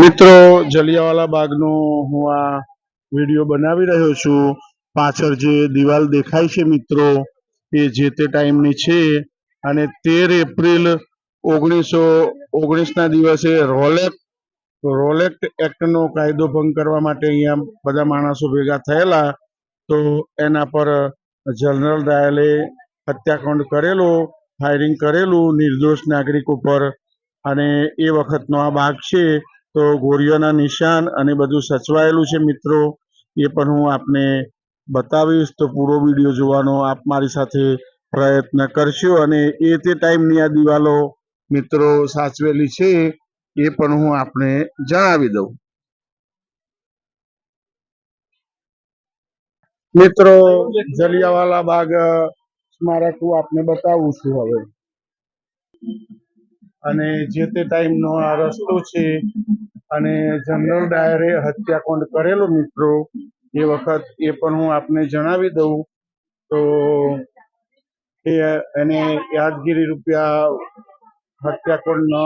મિત્રો, જલિયાવાલા બાગનો હું આ વીડિયો બનાવી રહ્યો છું. પાછળ જે દિવાલ દેખાય છે મિત્રો, એ જે તે ટાઈમની છે. અને તેર એપ્રિલ ઓગણીસો, ઓગણીસના દિવસે રોલેક રોલેક્ટ એક્ટનો કાયદો ભંગ કરવા માટે અહીંયા બધા માણસો ભેગા થયેલા. તો એના પર જનરલ ડાયલે હત્યાકાંડ કરેલો, ફાયરિંગ કરેલું, નિર્દોષ નાગરિક ઉપર. અને એ વખતનો આ ભાગ છે. તો ગોળીઓના નિશાન અને બધું સચવાયેલું છે મિત્રો, એ પણ હું આપને બતાવીશ. તો પૂરો વીડિયો જોવાનો આપ મારી સાથે પ્રયત્ન કરશો અને એ તે ટાઈમની આ દિવાલો મિત્રો સાચવેલી છે, એ પણ હું આપને જણાવી દઉં. મિત્રો, જલિયાવાલા બાગ સ્મારક હું આપને બતાવું છું હવે. અને જે તે ટાઈમનો આ રસ્તો છે અને જનરલ ડાયરે હત્યાકાંડ કરેલો મિત્રો, એ વખત એ પણ હું આપને જણાવી દઉં. તો એ એને યાદગીરી રૂપિયા હત્યાકાંડનો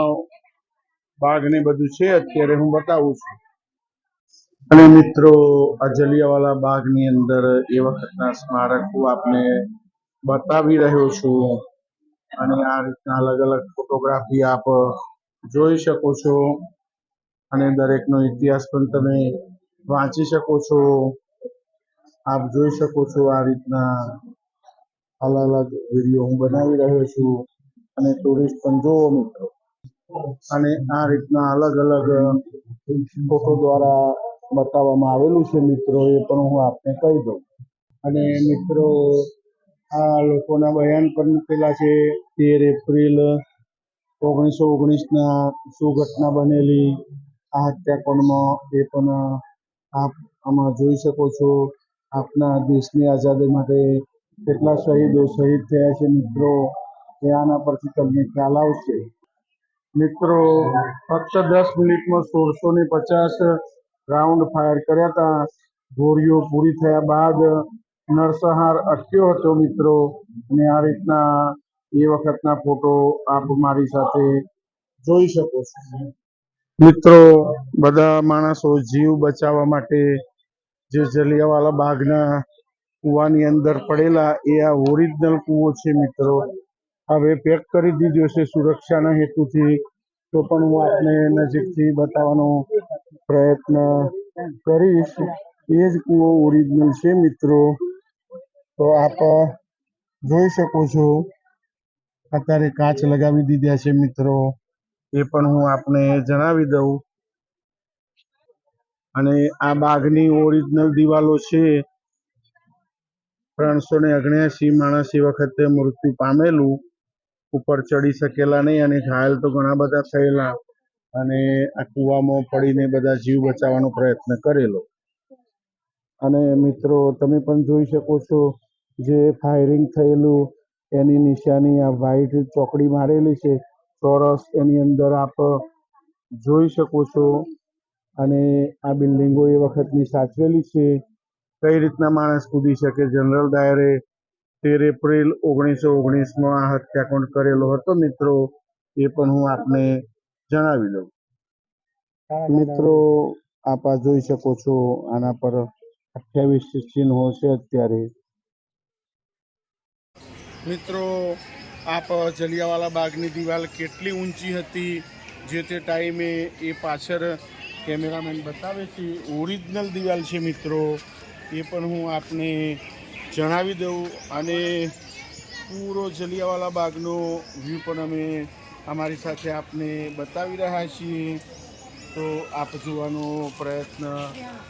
બાગ ને બધું છે, અત્યારે હું બતાવું છું. અને મિત્રો, આ જલિયાવાલા બાગની અંદર એ વખતના સ્મારક હું આપને બતાવી રહ્યો છું. અને આ રીતના અલગ અલગ ફોટોગ્રાફી આપ જોઈ શકો છો. અને દરેકનો ઇતિહાસ પણ તમે વાંચી શકો છો. આપ જોઈ શકો છો આ રીતના અલગ અલગ વીડિયો હું બનાવી રહ્યો છું. અને ટુરિસ્ટ પણ જોવો મિત્રો. અને આ રીતના અલગ અલગ ફોટો દ્વારા બતાવવામાં આવેલું છે મિત્રો, એ પણ હું આપને કહી દઉં. અને મિત્રો આ લોકોના બયાન પણ મૂકેલા છે. તેર એપ્રિલ ઓગણીસો ઓગણીસના શું ઘટના બનેલી, આ હત્યાકાંડમાં એ પણ આપ આમાં જોઈ શકો છો. આપના દેશની આઝાદી માટે કેટલા શહીદો શહીદ થયા છે મિત્રો, એ આના પરથી તમને ખ્યાલ આવશે. મિત્રો, ફક્ત દસ મિનિટમાં સોળસો ને પચાસ રાઉન્ડ ફાયર કર્યા હતા. ગોળીઓ પૂરી થયા બાદ નરસંહાર અટક્યો હતો મિત્રો. અને આ રીતના એ વખતના ફોટો આપ મારી સાથે જોઈ શકો છો. મિત્રો, બધા માણસો જીવ બચાવવા માટે જે જલિયાવાલા બાગના કૂવાની અંદર પડેલા એ આ ઓરિજિનલ કૂવો છે મિત્રો. હવે પેક કરી દીધો છે સુરક્ષાના હેતુથી. તો પણ હું આપને નજીકથી બતાવવાનો પ્રયત્ન કરીશ. એ જ કૂવો ઓરિજિનલ છે મિત્રો. તો આપ જોઈ શકો છો. અત્યારે કાચ લગાવી દીધા છે મિત્રો. એ પણ હું આપને જણાવી દઉં. અને આ બાગની ઓરિજિનલ દિવાલો છે. ત્રણસો ને અગણ્યાસી માણસ એ વખતે મૃત્યુ પામેલું. ઉપર ચડી શકેલા નહીં અને ઘાયલ તો ઘણા બધા થયેલા. અને આ કૂવામાં પડીને બધા જીવ બચાવવાનો પ્રયત્ન કરેલો. અને મિત્રો, તમે પણ જોઈ શકો છો જે ફાયરિંગ થયેલું, એની નિશાની આ વ્હાઈટ ચોકડી મારેલી છે. ચોરસ એની અંદર આપ જોઈ શકો છો. અને આ બિલ્ડિંગો એ વખતની સાચવેલી છે. કઈ રીતના માણસ કૂદી શકે? જનરલ ડાયરે તેર એપ્રિલ ઓગણીસો ઓગણીસમાં આ હત્યાકાંડ કરેલો હતો. મિત્રો, એ પણ હું આપને જણાવી દઉં. મિત્રો, આપ જોઈ શકો છો. આના પર અઠ્યાવીસ ચિહ્નો છે અત્યારે. મિત્રો, આપ જલિયાવાલા બાગની દિવાલ કેટલી ઊંચી હતી, જે તે ટાઈમે એ પાછળ કેમેરામેન બતાવે છે, ઓરિજિનલ દિવાલ છે મિત્રો. એ પણ હું આપને જણાવી દઉં અને પૂરો જલિયાવાલા બાગનો વ્યૂ પણ અમે અમારી સાથે આપને બતાવી રહ્યા છીએ. તો આપ જોવાનો પ્રયત્ન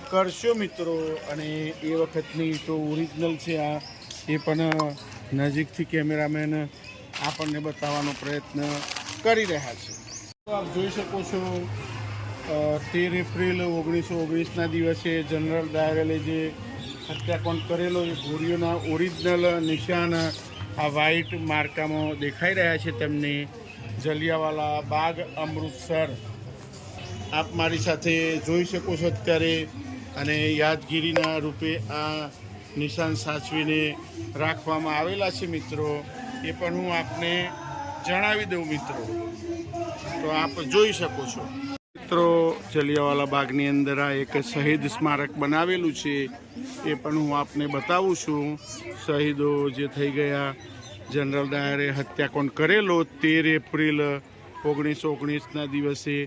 કરશો મિત્રો અને એ વખતની તો ઓરિજિનલ છે આ. એ પણ નજીકથી કેમેરામેન આપણને બતાવવાનો પ્રયત્ન કરી રહ્યા છે. તો આપ જોઈ શકો છો તેર એપ્રિલ ઓગણીસો ઓગણીસના દિવસે જનરલ ડાયરેલે જે હત્યાકાંડ કરેલો, એ ગોળીઓના ઓરિજિનલ નિશાન આ વ્હાઇટ માર્કામાં દેખાઈ રહ્યા છે તેમને. જલિયાવાલા બાગ અમૃતસર. આપ મારી સાથે જોઈ શકો છો અત્યારે અને યાદગીરીના રૂપે આ નિશાન સાચવીને રાખવામાં આવેલા છે મિત્રો. એ પણ હું આપને જણાવી દઉં મિત્રો. તો આપ જોઈ શકો છો. મિત્રો, જલિયાવાલા બાગની અંદર આ એક શહીદ સ્મારક બનાવેલું છે. એ પણ હું આપને બતાવું છું. શહીદો જે થઈ ગયા, જનરલ ડાયરે હત્યાકોણ કરેલો તેર એપ્રિલ ઓગણીસો ઓગણીસના દિવસે.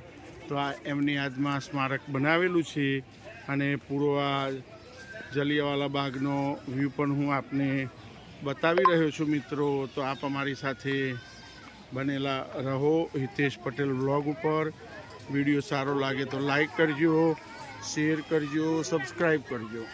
તો આ એમની યાદમાં સ્મારક બનાવેલું છે અને પૂરો આ જલિયાવાલા બાગનો વ્યૂ પણ હું આપને બતાવી રહ્યો છું મિત્રો. તો આપ અમારી સાથે બનેલા રહો હિતેશ પટેલ વ્લોગ ઉપર. વીડિયો સારો લાગે તો લાઈક કરજો શેર કરજો સબસ્ક્રાઈબ કરજો.